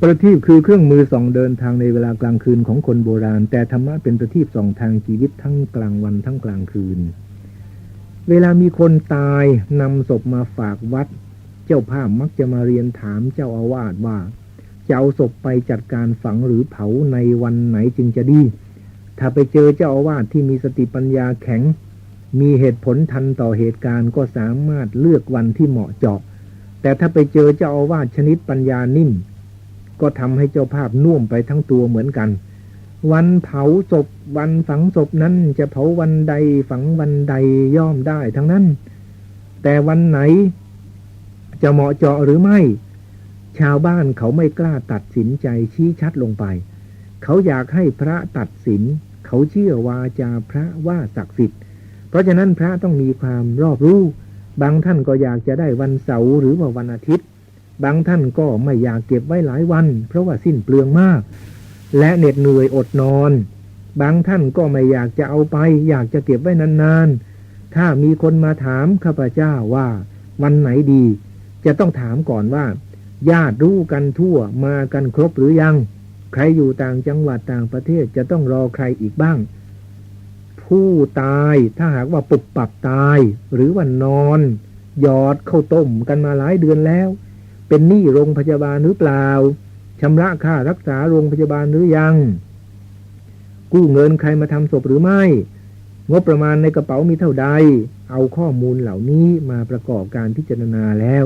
ประทีปคือเครื่องมือส่องเดินทางในเวลากลางคืนของคนโบราณ แต่ธรรมะเป็นประทีปส่องทางชีวิตทั้งกลางวันทั้งกลางคืน เวลามีคนตายนำศพมาฝากวัด เจ้าภาพมักจะมาเรียนถามเจ้าอาวาสว่าจะเอาศพไปจัดการฝังหรือเผาในวันไหนจึงจะดี ถ้าไปเจอเจ้าอาวาสที่มีสติปัญญาแข็ง มีเหตุผลทันต่อเหตุการณ์ก็สามารถเลือกวันที่เหมาะเจาะ แต่ถ้าไปเจอเจ้าอาวาสชนิดปัญญานิ่ม ก็ทำให้เจ้าภาพน่วมไปทั้งตัวเหมือนกัน วันเผาศพวันฝังศพนั้นจะเผาวันใดฝังวันใดย่อมได้ทั้งนั้น แต่วันไหนจะเหมาะเจาะหรือไม่ ชาวบ้านเขาไม่กล้าตัดสินใจชี้ชัดลงไป เขาอยากให้พระตัดสิน เขาเชื่อวาจาพระว่าศักดิ์สิทธิ์ เพราะฉะนั้นพระต้องมีความรอบรู้ บางท่านก็อยากจะได้วันเสาร์หรือว่าวันอาทิตย์ บางท่านก็ไม่อยากเก็บไว้หลายวัน เพราะว่าสิ้นเปลืองมาก และเหน็ดเหนื่อยอดนอน บางท่านก็ไม่อยากจะเอาไป อยากจะเก็บไว้นานๆ ถ้ามีคนมาถามข้าพเจ้าว่า วันไหนดี จะต้องถามก่อนว่า ญาติรู้กันทั่วมากันครบหรือยัง ใครอยู่ต่างจังหวัดต่างประเทศจะต้องรอใครอีกบ้าง ผู้ตายถ้าหากว่าปุบปับตาย หรือว่านอนหยอดเข้าต้มกันมาหลายเดือนแล้ว เป็นหนี้โรงพยาบาลหรือเปล่าชำระค่ารักษาโรงพยาบาลหรือยัง กู้เงินใครมาทำศพหรือไม่ งบประมาณในกระเป๋ามีเท่าใด เอาข้อมูลเหล่านี้มาประกอบการพิจารณาแล้ว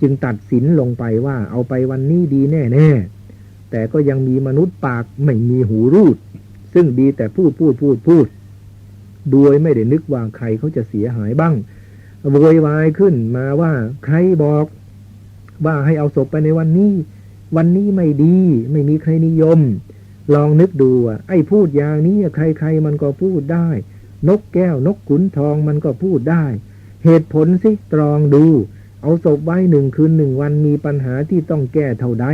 จึงตัดสินลงไปว่าเอาไปวันนี้ดีแน่ๆแต่ก็ยังมีมนุษย์ปากไม่มีหูรูด ซึ่งดีแต่พูดพูดพูดพูดโดยไม่ได้นึกว่าใครเขาจะเสียหายบ้างโวยวายขึ้นมาว่าใครบอก ว่าให้เอาศพไปในวันนี้ วันนี้ไม่ดี ไม่มีใครนิยม ลองนึกดูอะไอ้พูดอย่างนี้ใครๆมันก็พูดได้ นกแก้วนกขุนทองมันก็พูดได้ เหตุผลสิตรองดู เอาศพไว้หนึ่งคืนหนึ่งวันมีปัญหาที่ต้องแก้เท่าใด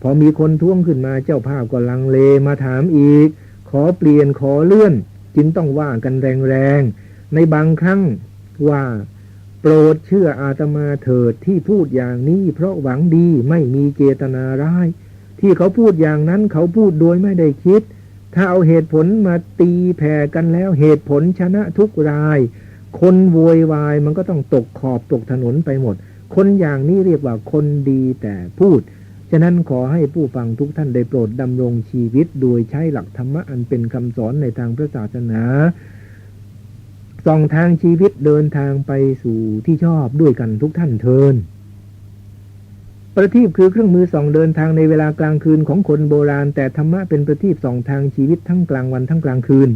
พอมีคนท้วงขึ้นมาเจ้าภาพก็ลังเลมาถามอีก ขอเปลี่ยนขอเลื่อน จึงต้องว่ากันแรงๆในบางครั้งว่า โปรดเชื่ออาตมาเถิดที่พูดอย่างนี้เพราะหวังดีไม่มีเจตนาร้าย ที่เขาพูดอย่างนั้นเขาพูดโดยไม่ได้คิด ถ้าเอาเหตุผลมาตีแผ่กันแล้วเหตุผลชนะทุกราย คนโวยวายมันก็ต้องตกขอบตกถนนไปหมด คนอย่างนี้เรียกว่าคนดีแต่พูด ฉะนั้นขอให้ผู้ฟังทุกท่านได้โปรดดำรงชีวิต โดยใช้หลักธรรมะอันเป็นคำสอนในทางพระศาสนา ส่องทางชีวิตเดินทางไปสู่ที่ชอบด้วยกันทุกท่านเทิน ประทีปคือเครื่องมือส่องเดินทางในเวลากลางคืนของคนโบราณ แต่ธรรมะเป็นประทีปส่องทางชีวิตทั้งกลางวันทั้งกลางคืน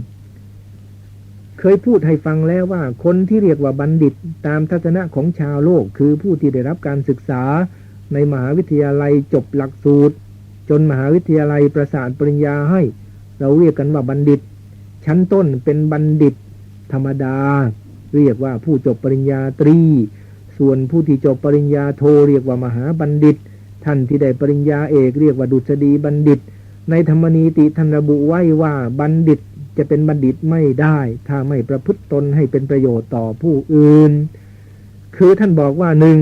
เคยพูดให้ฟังแล้วว่าคนที่เรียกว่าบัณฑิตตามทัศนะของชาวโลก คือผู้ที่ได้รับการศึกษาในมหาวิทยาลัยจบหลักสูตร จนมหาวิทยาลัยประสานปริญญาให้ เราเรียกกันว่าบัณฑิต ชั้นต้นเป็นบัณฑิต ธรรมดา เรียกว่าผู้จบปริญญาตรี ส่วนผู้ที่จบปริญญาโทเรียกว่ามหาบัณฑิต ท่านที่ได้ปริญญาเอกเรียกว่าดุษฎีบัณฑิต ในธรรมนีติท่านระบุไว้ว่าบัณฑิตจะเป็นบัณฑิตไม่ได้ ถ้าไม่ประพฤติตนให้เป็นประโยชน์ต่อผู้อื่น คือท่านบอกว่าหนึ่ง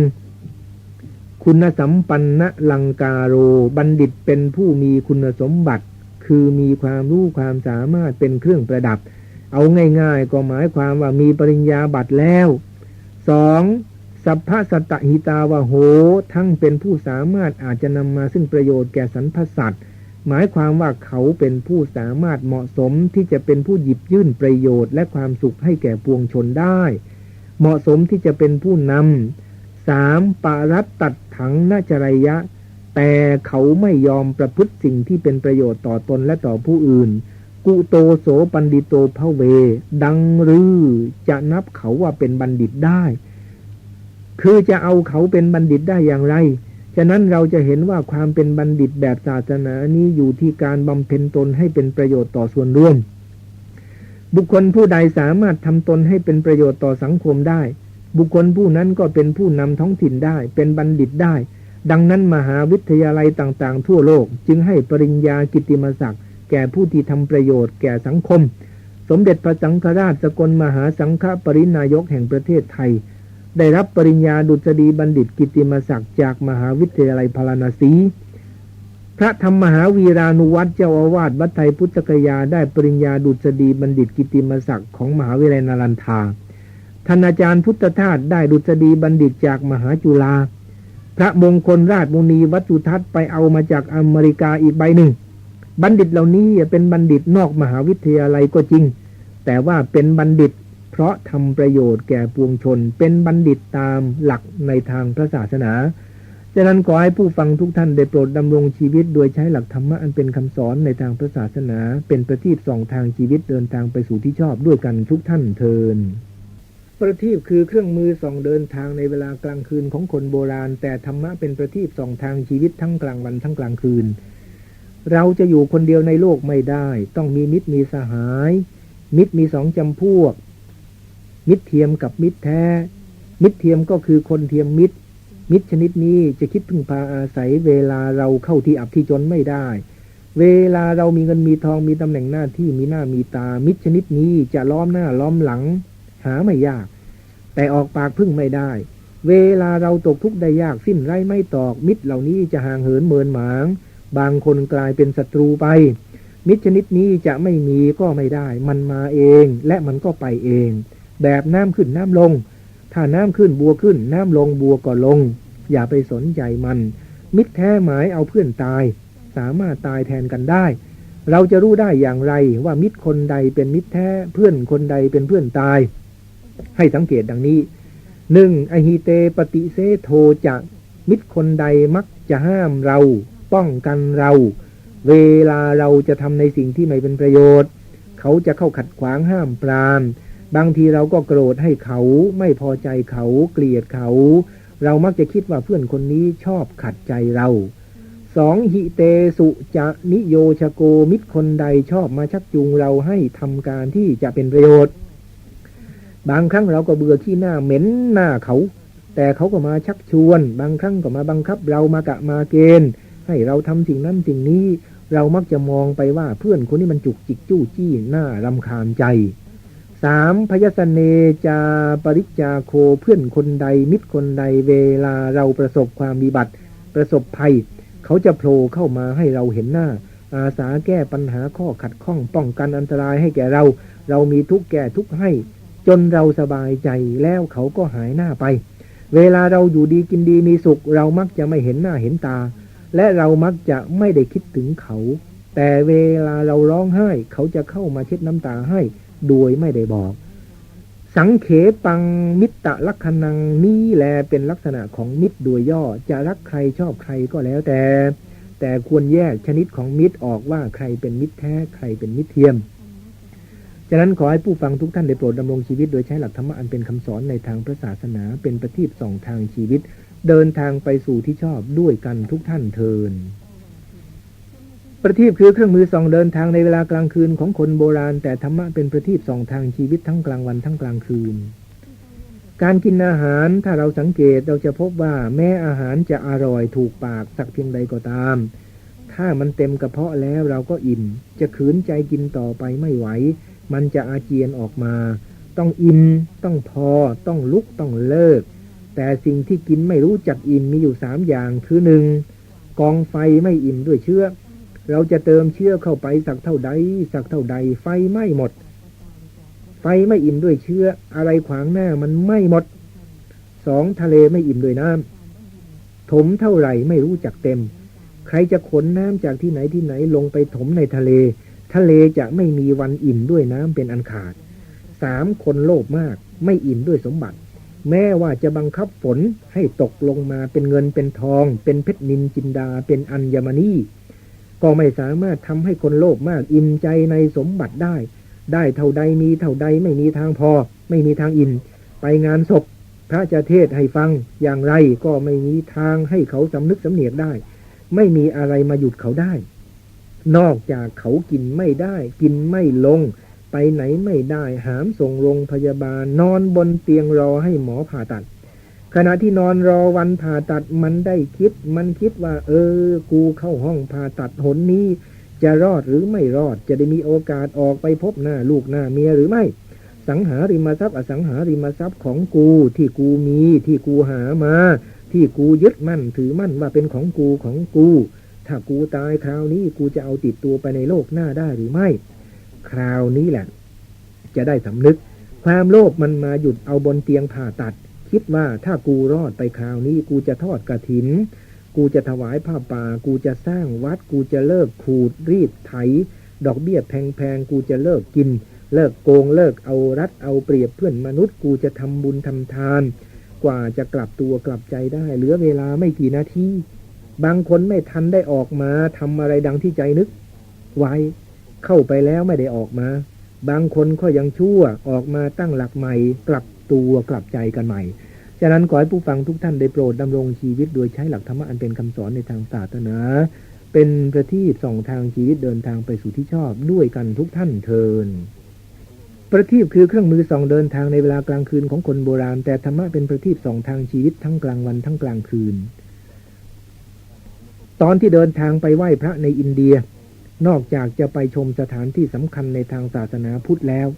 คุณสัมปันนะลังกาโร บัณฑิตเป็นผู้มีคุณสมบัติ คือมีความรู้ความสามารถเป็นเครื่องประดับ เอาง่าย ๆ ก็หมายความว่ามีปริญญาบัตรแล้วสองสัพพะสตตหิตาวะโห ทั้งเป็นผู้สามารถอาจจะนำมาซึ่งประโยชน์แก่สรรพสัตว์หมายความว่าเขาเป็นผู้สามารถเหมาะสมที่จะเป็นผู้หยิบยื่นประโยชน์และความสุขให้แก่ปวงชนได้ เหมาะสมที่จะเป็นผู้นำสามปารัตตัดถังนาจรยะ แต่เขาไม่ยอมประพฤติสิ่งที่เป็นประโยชน์ต่อตนและต่อผู้อื่น กุโตโสปันดิโตพระเว ดังรือ จะนับเขาว่าเป็นบัณฑิตได้ คือจะเอาเขาเป็นบัณฑิตได้อย่างไร ฉะนั้นเราจะเห็นว่าความเป็นบัณฑิตแบบศาสนานี้อยู่ที่การบำเพ็ญตนให้เป็นประโยชน์ต่อส่วนรวม บุคคลผู้ใดสามารถทำตนให้เป็นประโยชน์ต่อสังคมได้ บุคคลผู้นั้นก็เป็นผู้นำท้องถิ่นได้ เป็นบัณฑิตได้ ดังนั้นมหาวิทยาลัยต่าง ๆ ทั่วโลกจึงให้ปริญญากิตติมศักดิ์ แก่ผู้ที่ทำประโยชน์แก่สังคม สมเด็จพระสังฆราชสกลมหาสังฆปรินายกแห่งประเทศไทย ได้รับปริญญาดุษฎีบัณฑิตกิติมศักดิ์จากมหาวิทยาลัยพาราณสี พระธรรมมหาวีรานุวัตรเจ้าอาวาสวัดไทยพุทธกยาได้ปริญญาดุษฎีบัณฑิตกิติมศักดิ์ของมหาวิทยาลัยนารันทาท่านอาจารย์พุทธทาสได้ดุษฎีบัณฑิตจากมหาจุฬาพระมงคลราชมุนีวัตุทัศน์ไปเอามาจากอเมริกาอีกใบหนึ่ง บัณฑิตเหล่านี้เป็นบัณฑิตนอกมหาวิทยาลัยก็จริง แต่ว่าเป็นบัณฑิต เพราะทำประโยชน์แก่ปวงชน เป็นบัณฑิตตามหลักในทางพระศาสนาฉะนั้นขอให้ผู้ฟังทุกท่านได้โปรดดำรงชีวิต โดยใช้หลักธรรมะอันเป็นคำสอนในทางพระศาสนา เป็นประทีปส่องทางชีวิตเดินทางไปสู่ที่ชอบด้วยกันทุกท่านเทินประทีปคือเครื่องมือส่องเดินทางในเวลากลางคืนของคนโบราณ แต่ธรรมะเป็นประทีปส่องทางชีวิตทั้งกลางวันทั้งกลางคืน เราจะอยู่คนเดียวในโลกไม่ได้ ต้องมีมิตรมีสหาย มิตรมีสองจำพวก มิตรเทียมกับมิตรแท้ มิตรเทียมก็คือคนเทียมมิตร มิตรชนิดนี้จะคิดพึ่งพาอาศัย เวลาเราเข้าที่อับที่จนไม่ได้ เวลาเรามีเงินมีทองมีตำแหน่งหน้าที่มีหน้ามีตา มิตรชนิดนี้จะล้อมหน้าล้อมหลัง หาไม่ยาก แต่ออกปากพึ่งไม่ได้ เวลาเราตกทุกข์ได้ยากสิ้นไร้ไม่ตอก มิตรเหล่านี้จะห่างเหินเมินหมาง บางคนกลายเป็นศัตรูไป มิตรชนิดนี้จะไม่มีก็ไม่ได้ มันมาเองและมันก็ไปเอง แบบน้ำขึ้นน้ำลง ถ้าน้ำขึ้นบัวขึ้น น้ำลงบัวก็ลง อย่าไปสนใจมัน มิตรแท้หมายเอาเพื่อนตาย สามารถตายแทนกันได้ เราจะรู้ได้อย่างไรว่ามิตรคนใดเป็นมิตรแท้เพื่อนคนใดเป็นเพื่อนตาย ให้สังเกตดังนี้หนึ่งอหิเตปฏิเสโทจะมิตรคนใดมักจะห้ามเรา ป้องกันเรา เวลาเราจะทำในสิ่งที่ไม่เป็นประโยชน์ เขาจะเข้าขัดขวางห้ามปราม บางทีเราก็โกรธให้เขาไม่พอใจเขาเกลียดเขา เรามักจะคิดว่าเพื่อนคนนี้ชอบขัดใจเราสองหิเตสุจะนิโยชโกมิตรคนใดชอบมาชักจูงเราให้ทำการที่จะเป็นประโยชน์ บางครั้งเราก็เบื่อขี้หน้าเหม็นหน้าเขา แต่เขาก็มาชักชวน บางครั้งก็มาบังคับเรามากะมาเกณฑ์ ให้เราทำสิ่งนั้นสิ่งนี้ เรามักจะมองไปว่าเพื่อนคนนี้มันจุกจิกจู้จี้หน้ารำคาญใจสามพยสเนจาปริจาโคเพื่อนคนใด มิตรคนใดเวลาเราประสบความมีบัติ ประสบภัย เขาจะโผล่เข้ามาให้เราเห็นหน้า อาสาแก้ปัญหาข้อขัดข้องป้องกันอันตรายให้แก่เรา เรามีทุกแก่ทุกให้ จนเราสบายใจแล้วเขาก็หายหน้าไป เวลาเราอยู่ดีกินดีมีสุข เรามักจะไม่เห็นหน้าเห็นตา และเรามักจะไม่ได้คิดถึงเขา แต่เวลาเราร้องไห้ เขาจะเข้ามาเช็ดน้ำตาให้ โดยไม่ได้บอก สังเขปังมิตรลักษณังนี่แลเป็นลักษณะของมิตรโดยย่อจะรักใครชอบใครก็แล้วแต่ แต่ควรแยกชนิดของมิตรออกว่าใครเป็นมิตรแท้ใครเป็นมิตรเทียมฉะนั้นขอให้ผู้ฟังทุกท่านได้โปรดดำรงชีวิตโดยใช้หลักธรรมะอันเป็นคำสอนในทางพระศาสนาเป็นประทีปส่องทางชีวิต เดินทางไปสู่ที่ชอบด้วยกันทุกท่านเทิน ประทีปคือเครื่องมือส่องเดินทางในเวลากลางคืนของคนโบราณ แต่ธรรมะเป็นประทีปส่องทางชีวิตทั้งกลางวันทั้งกลางคืน การกินอาหารถ้าเราสังเกตเราจะพบว่าแม้อาหารจะอร่อยถูกปากสักเพียงใดก็ตาม ถ้ามันเต็มกระเพาะแล้วเราก็อิ่ม จะขืนใจกินต่อไปไม่ไหว มันจะอาเจียนออกมา ต้องอิ่มต้องพอต้องลุกต้องเลิก แต่สิ่งที่กินไม่รู้จักอิ่มมีอยู่สามอย่างคือหนึ่งกองไฟไม่อิ่มด้วยเชื้อ เราจะเติมเชื้อเข้าไปสักเท่าใด สักเท่าใด ไฟไม่หมด ไฟไม่อิ่มด้วยเชื้อ อะไรขวางหน้ามันไม่หมดสองทะเลไม่อิ่มด้วยน้ำถมเท่าไหร่ไม่รู้จักเต็ม ใครจะขนน้ำจากที่ไหนที่ไหนลงไปถมในทะเล ทะเลจะไม่มีวันอิ่มด้วยน้ำเป็นอันขาดสามคนโลภมาก ไม่อิ่มด้วยสมบัติ แม้ว่าจะบังคับฝนให้ตกลงมาเป็นเงินเป็นทอง เป็นเพชรนินจินดาเป็นอัญมณีก็ไม่สามารถทำให้คนโลภมากอิ่มใจในสมบัติได้ ได้เท่าใดมีเท่าใดไม่มีทางพอ ไม่มีทางอิ่มไปงานศพพระจะเทศให้ฟังอย่างไรก็ไม่มีทางให้เขาสำนึกสำเนียกได้ ไม่มีอะไรมาหยุดเขาได้ นอกจากเขากินไม่ได้ กินไม่ลง ไปไหนไม่ได้หามส่งโรงพยาบาล นอนบนเตียงรอให้หมอผ่าตัด ขณะที่นอนรอวันผ่าตัดมันได้คิด มันคิดว่า เออ กูเข้าห้องผ่าตัดหนนี้ จะรอดหรือไม่รอดจะได้มีโอกาสออกไปพบหน้าลูกหน้าเมียหรือไม่ สังหาริมทรัพย์อสังหาริมทรัพย์ของกูที่กูมีที่กูหามา ที่กูยึดมั่นถือมั่นว่าเป็นของกูของกู ถ้ากูตายคราวนี้กูจะเอาติดตัวไปในโลกหน้าได้หรือไม่ คราวนี้แหละ จะได้สำนึก ความโลภมันมาหยุดเอาบนเตียงผ่าตัด คิดว่าถ้ากูรอดไปคราวนี้กูจะทอดกระถิน กูจะถวายผ้าป่า กูจะสร้างวัด กูจะเลิกขูดรีดไถ ดอกเบี้ยแพงๆ กูจะเลิกกิน เลิกโกงเลิกเอารัดเอาเปรียบเพื่อนมนุษย์ กูจะทำบุญทำทาน กว่าจะกลับตัวกลับใจได้ เหลือเวลาไม่กี่นาทีบางคนไม่ทันได้ออกมาทำอะไรดังที่ใจนึกไว้ เข้าไปแล้วไม่ได้ออกมา บางคนก็ยังชั่วออกมาตั้งหลักใหม่ กลับตัวกลับใจกันใหม่ ฉะนั้นขอให้ผู้ฟังทุกท่านได้โปรดดำรงชีวิตโดยใช้หลักธรรมะอันเป็นคำสอนในทางศาสนา เป็นประทีปส่องทางชีวิตเดินทางไปสู่ที่ชอบด้วยกันทุกท่านเทินประทีปคือเครื่องมือส่องเดินทางในเวลากลางคืนของคนโบราณ แต่ธรรมะเป็นประทีปส่องทางชีวิตทั้งกลางวันทั้งกลางคืน ตอนที่เดินทางไปไหว้พระในอินเดีย นอกจากจะไปชมสถานที่สำคัญในทางศาสนาพุทธแล้ว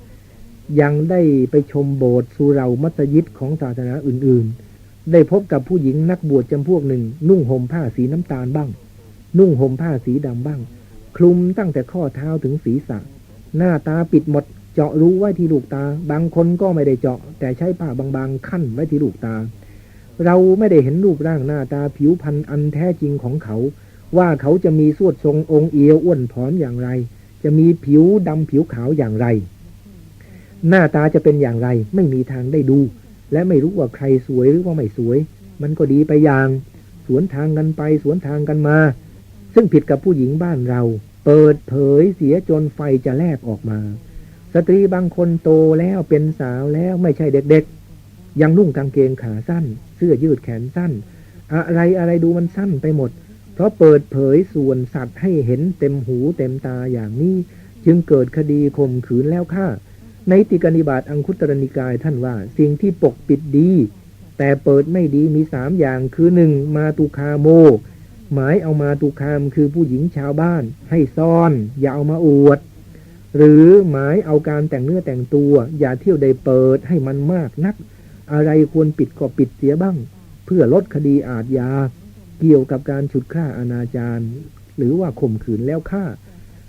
ยังได้ไปชมโบสถ์สุเหรามัสยิดของศาสนาอื่นๆ ได้พบกับผู้หญิงนักบวชจำพวกหนึ่ง นุ่งห่มผ้าสีน้ำตาลบ้าง นุ่งห่มผ้าสีดำบ้าง คลุมตั้งแต่ข้อเท้าถึงศีรษะ หน้าตาปิดหมด เจาะรู้ไว้ที่ลูกตา บางคนก็ไม่ได้เจาะ แต่ใช้ผ้าบางๆขั้นไว้ที่ลูกตา เราไม่ได้เห็นรูปร่างหน้าตาผิวพรรณอันแท้จริงของเขา ว่าเขาจะมีสวดทรงองค์เอวอ้วนผอมอย่างไร จะมีผิวดำผิวขาวอย่างไร หน้าตาจะเป็นอย่างไร ไม่มีทางได้ดู และไม่รู้ว่าใครสวยหรือว่าไม่สวย มันก็ดีไปอย่าง สวนทางกันไปสวนทางกันมา ซึ่งผิดกับผู้หญิงบ้านเรา เปิดเผยเสียจนไฟจะแลบออกมา สตรีบางคนโตแล้วเป็นสาวแล้วไม่ใช่เด็กๆ ยังนุ่งกางเกงขาสั้น เสื้อยืดแขนสั้น อะไรอะไรดูมันสั้นไปหมด เพราะเปิดเผยส่วนสัตว์ให้เห็นเต็มหูเต็มตาอย่างนี้ จึงเกิดคดีข่มขืนแล้วค่าในติกนิบาตอังคุตรนิกายท่านว่า สิ่งที่ปกปิดดี แต่เปิดไม่ดีมีสามอย่างคือหนึ่งมาตุคาโม หมายเอามาตุคามคือผู้หญิงชาวบ้าน ให้ซ่อน อย่าเอามาอวด หรือหมายเอาการแต่งเนื้อแต่งตัว อย่าเที่ยวใดเปิดให้มันมากนัก อะไรควรปิดก็ปิดเสียบ้าง เพื่อลดคดีอาญา เกี่ยวกับการฉุดฆ่าอนาจารหรือว่าข่มขืนแล้วฆ่า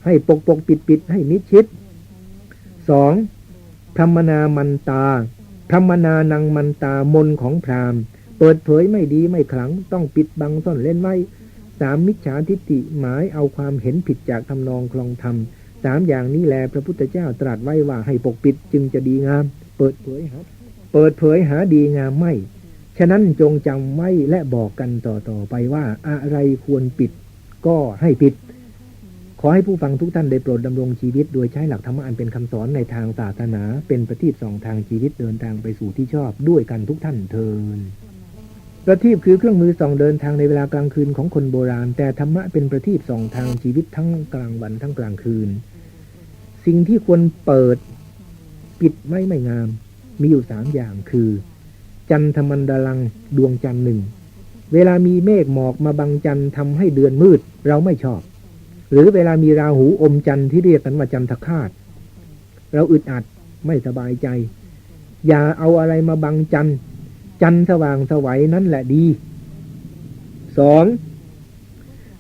ให้ปกปกปิดปิดให้มิดชิดสองธรรมนามันตาธรรมนานังมันตามนของพราหมณ์ เปิดเผยไม่ดีไม่ขลังต้องปิดบังซ่อนเล่นไว้สามมิจฉาทิฏฐิหมายเอาความเห็นผิดจากทำนองคลองธรรมสามอย่างนี้แหละพระพุทธเจ้าตรัสไว้ว่าให้ปกปิดจึงจะดีงาม เปิดเผยหาเปิดเผยหาดีงามไม่ ฉะนั้นจงจำไว้และบอกกันต่อๆไปว่าอะไรควรปิดก็ให้ปิด ขอให้ผู้ฟังทุกท่านได้โปรดดำรงชีวิต โดยใช้หลักธรรมะอันเป็นคำสอนในทางศาสนา เป็นประทีปสองทางชีวิตเดินทางไปสู่ที่ชอบด้วยกันทุกท่านเทินประทีปคือเครื่องมือส่องเดินทางในเวลากลางคืนของคนโบราณ แต่ธรรมะเป็นประทีปส่องทางชีวิตทั้งกลางวันทั้งกลางคืน สิ่งที่ควรเปิดปิดไม่ไม่งาม มีอยู่สามอย่างคือ จันทมันดาลังดวงจันทร์หนึ่ง เวลามีเมฆหมอกมาบังจันทร์ทำให้เดือนมืดเราไม่ชอบ หรือเวลามีราหูอมจันทร์ที่เรียกกันว่าจันทคาตเราอึดอัดไม่สบายใจ อย่าเอาอะไรมาบังจันทร์จันทร์สว่างสวัยนั่นแหละดีสอง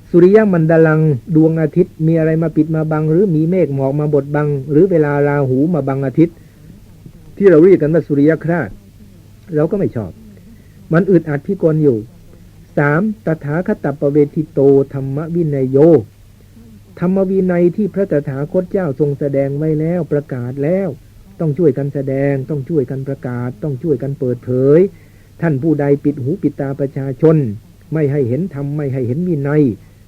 สุริยมันดาลังดวงอาทิตย์มีอะไรมาปิดมาบัง หรือมีเมฆหมอกมาบดบัง หรือเวลาราหูมาบังอาทิตย์ ที่เราเรียกกันว่าสุริยคราส เราก็ไม่ชอบ มันอึดอัดพิกลอยู่สามตถาคตปเวทิโตธรรมวินัยโย ธรรมวินัยที่พระตถาคตเจ้าทรงแสดงไว้แล้วประกาศแล้ว ต้องช่วยกันแสดง ต้องช่วยกันประกาศ ต้องช่วยกันเปิดเผย ท่านผู้ใดปิดหูปิดตาประชาชน ไม่ให้เห็นธรรมไม่ให้เห็นวินัย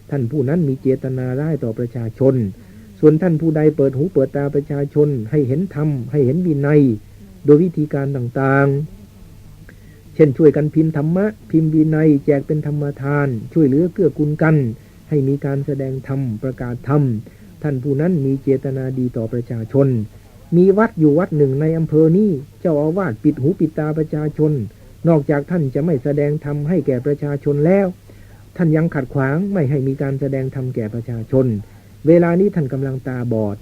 ท่านผู้นั้นมีเจตนาร้ายต่อประชาชน ส่วนท่านผู้ใดเปิดหูเปิดตาประชาชน ให้เห็นธรรมให้เห็นวินัย โดยวิธีการต่างๆ ช่นช่วยกันพิมพ์ธรรมะ พิมพ์วินัย แจกเป็นธรรมทาน ช่วยเหลือเกื้อกูลกัน ให้มีการแสดงธรรมประกาศธรรม ท่านผู้นั้นมีเจตนาดีต่อประชาชน มีวัดอยู่วัดหนึ่งในอำเภอนี้เจ้าอาวาสปิดหูปิดตาประชาชน นอกจากท่านจะไม่แสดงธรรมให้แก่ประชาชนแล้ว ท่านยังขัดขวางไม่ให้มีการแสดงธรรมแก่ประชาชน เวลานี้ท่านกำลังตาบอด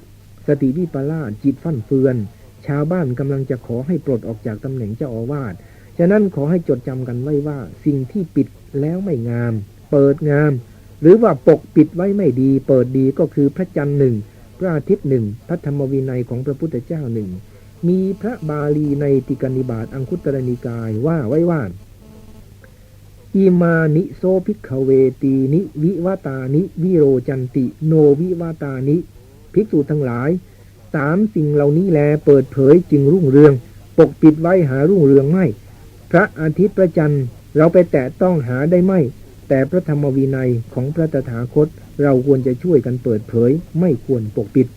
สติวิปลาสจิตฟั่นเฟือน ชาวบ้านกำลังจะขอให้ปลดออกจากตำแหน่งเจ้าอาวาส ฉะนั้นขอให้จดจำกันไว้ว่า สิ่งที่ปิดแล้วไม่งาม เปิดงาม หรือว่าปกปิดไว้ไม่ดี เปิดดีก็คือพระจันทร์หนึ่งพระอาทิตย์หนึ่งพระธรรมวินัยของพระพุทธเจ้าหนึ่งมีพระบาลีในติกนิบาตอังคุตรนิกายว่าไว้ว่าอิมานิโซภิกขเวตีนิวิวาตานิวิโรจันติ โนวิวาตานิ ภิกษุทั้งหลายสามสิ่งเหล่านี้แลเปิดเผยจึงรุ่งเรือง ปกปิดไว้หารุ่งเรืองไม่ พระอาทิตย์พระจันทร์เราไปแตะต้องหาได้ไม่ แต่พระธรรมวินัยของพระตถาคต เราควรจะช่วยกันเปิดเผย ไม่ควรปกปิด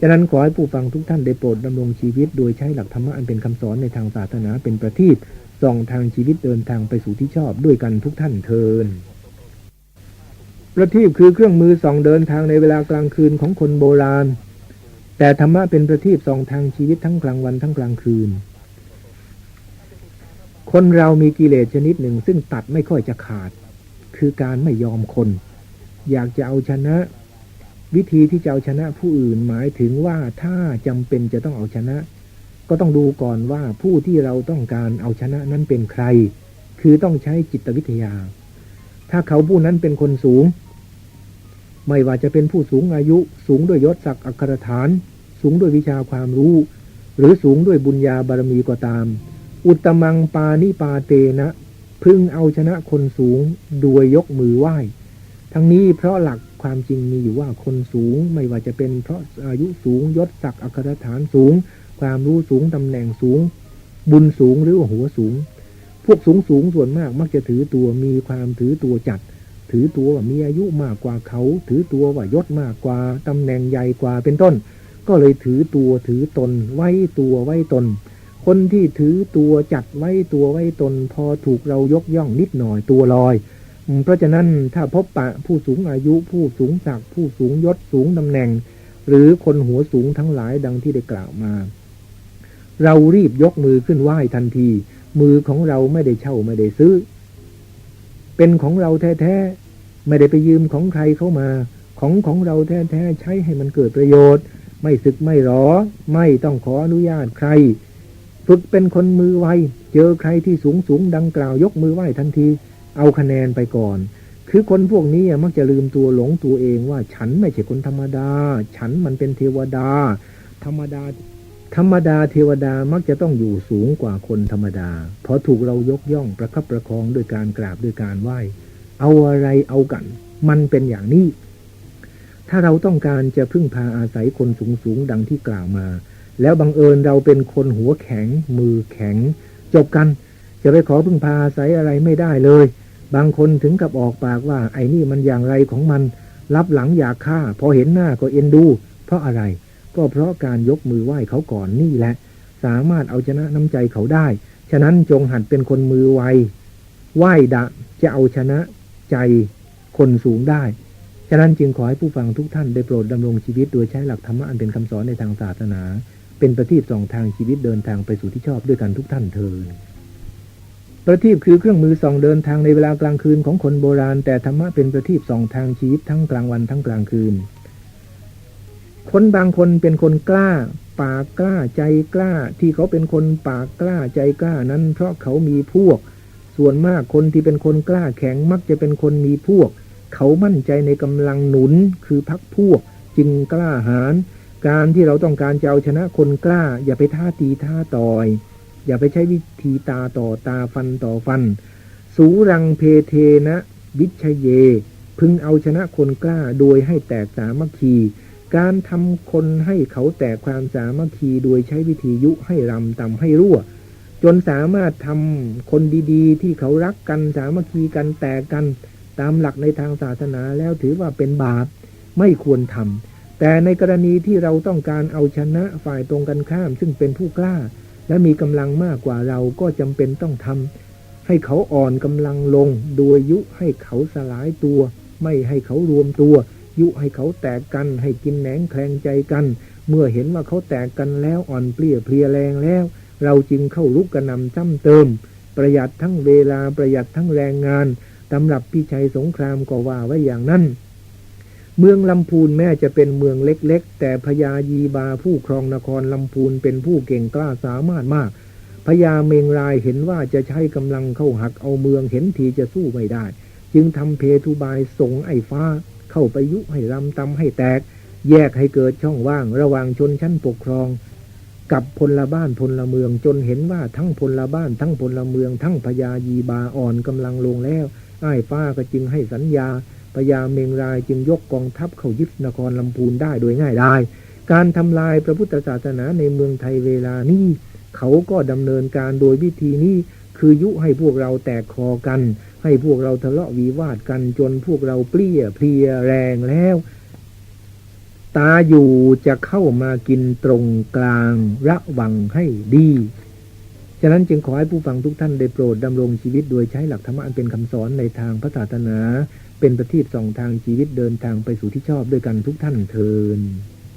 ฉะนั้นขอให้ผู้ฟังทุกท่านได้โปรดดำรงชีวิต โดยใช้หลักธรรมะอันเป็นคำสอนในทางศาสนาเป็นประทีปส่องทางชีวิตเดินทางไปสู่ที่ชอบด้วยกันทุกท่านเทินประทีปคือเครื่องมือส่องเดินทางในเวลากลางคืนของคนโบราณ แต่ธรรมะเป็นประทีปส่องทางชีวิตทั้งกลางวันทั้งกลางคืน คนเรามีกิเลสชนิดหนึ่ง ซึ่งตัดไม่ค่อยจะขาด คือการไม่ยอมคน อยากจะเอาชนะ วิธีที่จะเอาชนะผู้อื่นหมายถึงว่าถ้าจำเป็นจะต้องเอาชนะ ก็ต้องดูก่อนว่าผู้ที่เราต้องการเอาชนะนั้นเป็นใคร คือต้องใช้จิตวิทยา ถ้าเขาผู้นั้นเป็นคนสูง ไม่ว่าจะเป็นผู้สูงอายุ สูงด้วยยศศักดิ์อัครฐาน สูงด้วยวิชาความรู้ หรือสูงด้วยบุญญาบารมีก็ตาม อุตมังปานิปาเตนะ พึ่งเอาชนะคนสูงโดยยกมือไหว้ ทั้งนี้เพราะหลักความจริงมีอยู่ว่าคนสูงไม่ว่าจะเป็นเพราะอายุสูงยศศักดิ์อัครฐานสูง ความรู้สูงตำแหน่งสูง บุญสูงหรือหัวสูง พวกสูงสูงส่วนมากมักจะถือตัวมีความถือตัวจัด ถือตัวว่ามีอายุมากกว่าเขา ถือตัวว่ายศมากกว่าตำแหน่งใหญ่กว่าเป็นต้น ก็เลยถือตัวถือตนไว้ตัวไว้ตน คนที่ถือตัวจัดไว้ตัวไว้ตนพอถูกเรายกย่องนิดหน่อยตัวลอย เพราะฉะนั้นถ้าพบปะผู้สูงอายุผู้สูงศักดิ์ผู้สูงยศสูงตำแหน่ง หรือคนหัวสูงทั้งหลายดังที่ได้กล่าวมา เรารีบยกมือขึ้นไหว้ทันที มือของเราไม่ได้เช่าไม่ได้ซื้อ เป็นของเราแท้ๆไม่ได้ไปยืมของใครเข้ามา ของของเราแท้ๆใช้ให้มันเกิดประโยชน์ ไม่สึกไม่หรอ ไม่ต้องขออนุญาตใคร ฝึกเป็นคนมือไว เจอใครที่สูงสูงดังกล่าวยกมือไหว้ทันที เอาคะแนนไปก่อน คือคนพวกนี้มักจะลืมตัวหลงตัวเองว่าฉันไม่ใช่คนธรรมดา ฉันมันเป็นเทวดา ธรรมดา ธรรมดาเทวดามักจะต้องอยู่สูงกว่าคนธรรมดา เพราะถูกเรายกย่องประคับประคองด้วยการกราบด้วยการไหว้ เอาอะไรเอากัน มันเป็นอย่างนี้ ถ้าเราต้องการจะพึ่งพาอาศัยคนสูงสูงดังที่กล่าวมา แล้วบังเอิญเราเป็นคนหัวแข็งมือแข็ง จบกัน จะไปขอพึ่งพาอาศัยอะไรไม่ได้เลย บางคนถึงกับออกปากว่า ไอ้นี่มันอย่างไรของมัน รับหลังอยากฆ่า พอเห็นหน้าก็เอ็นดู เพราะอะไร ก็เพราะการยกมือไหว้เขาก่อนนี่แหละ สามารถเอาชนะน้ำใจเขาได้ ฉะนั้นจงหัดเป็นคนมือไวไหว้ดะจะเอาชนะใจคนสูงได้ ฉะนั้นจึงขอให้ผู้ฟังทุกท่านได้โปรดดำรงชีวิตโดยใช้หลักธรรมะอันเป็นคำสอนในทางศาสนา เป็นประทีปสองทางชีวิตเดินทางไปสู่ที่ชอบด้วยกันทุกท่านเถิดประทีปคือเครื่องมือส่องเดินทางในเวลากลางคืนของคนโบราณ แต่ธรรมะเป็นประทีปส่องทางชีวิตทั้งกลางวันทั้งกลางคืน คนบางคนเป็นคนกล้า ปากกล้าใจกล้า ที่เขาเป็นคนปากกล้าใจกล้านั้น เพราะเขามีพวก ส่วนมากคนที่เป็นคนกล้าแข็งมักจะเป็นคนมีพวก เขามั่นใจในกำลังหนุนคือพักพวก จึงกล้าหาญ การที่เราต้องการจะเอาชนะคนกล้า อย่าไปท่าตีท่าต่อย อย่าไปใช้วิธีตาต่อตาฟันต่อฟัน สูรังเพเทนะ วิชเย พึงเอาชนะคนกล้าโดยให้แตกสามัคคี การทำคนให้เขาแตกความสามัคคีโดยใช้วิธียุให้รำตำให้รั่ว จนสามารถทำคนดีๆ ที่เขารักกันสามัคคีกันแตกกัน ตามหลักในทางศาสนาแล้วถือว่าเป็นบาปไม่ควรทำ แต่ในกรณีที่เราต้องการเอาชนะฝ่ายตรงกันข้าม ซึ่งเป็นผู้กล้า และมีกำลังมากกว่าเราก็จำเป็นต้องทำให้เขาอ่อนกำลังลง โดยยุให้เขาสลายตัว ไม่ให้เขารวมตัว ยุให้เขาแตกกัน ให้กินแหนงแคลงใจกัน เมื่อเห็นว่าเขาแตกกันแล้วอ่อนเปลี่ยเพลียแรงแล้ว เราจึงเข้าลุกกระนำจ้ำเติม ประหยัดทั้งเวลาประหยัดทั้งแรงงานตำรับพิชัยสงครามก็ว่าไว้อย่างนั้น เมืองลำพูนแม้จะเป็นเมืองเล็กๆ แต่พญายีบาผู้ครองนครลำพูนเป็นผู้เก่งกล้าสามารถมากพญาเมงรายเห็นว่าจะใช้กำลังเข้าหักเอาเมืองเห็นทีจะสู้ไม่ได้ จึงทำเพทุบายส่งไอ้ฟ้า เข้าไปยุให้ลำตำให้แตก แยกให้เกิดช่องว่างระหว่างชนชั้นปกครอง กับพลบ้านพลเมืองจนเห็นว่าทั้งพลบ้านทั้งพลเมือง ทั้งพญายีบาอ่อนกำลังลงแล้วไอ้ฟ้าก็จึงให้สัญญา ญาเมงรายจึงยกกองทัพเข้ายึดนครลำพูนได้โดยง่ายได้การทำลายพระพุทธศาสนาในเมืองไทยเวลานี้ เขาก็ดำเนินการโดยวิธีนี้คือยุให้พวกเราแตกคอกัน ให้พวกเราทะเลาะวิวาทกันจนพวกเราเปรี้ยเพลียแรงแล้ว ตาอยู่จะเข้ามากินตรงกลางระวังให้ดีฉะนั้นจึงขอให้ผู้ฟังทุกท่านได้โปรดดำรงชีวิตโดยใช้หลักธรรมะอันเป็นคำสอนในทางพระศาสนา เป็นประทีปส่องทางชีวิตเดินทางไปสู่ที่ชอบด้วยกันทุกท่านเทิน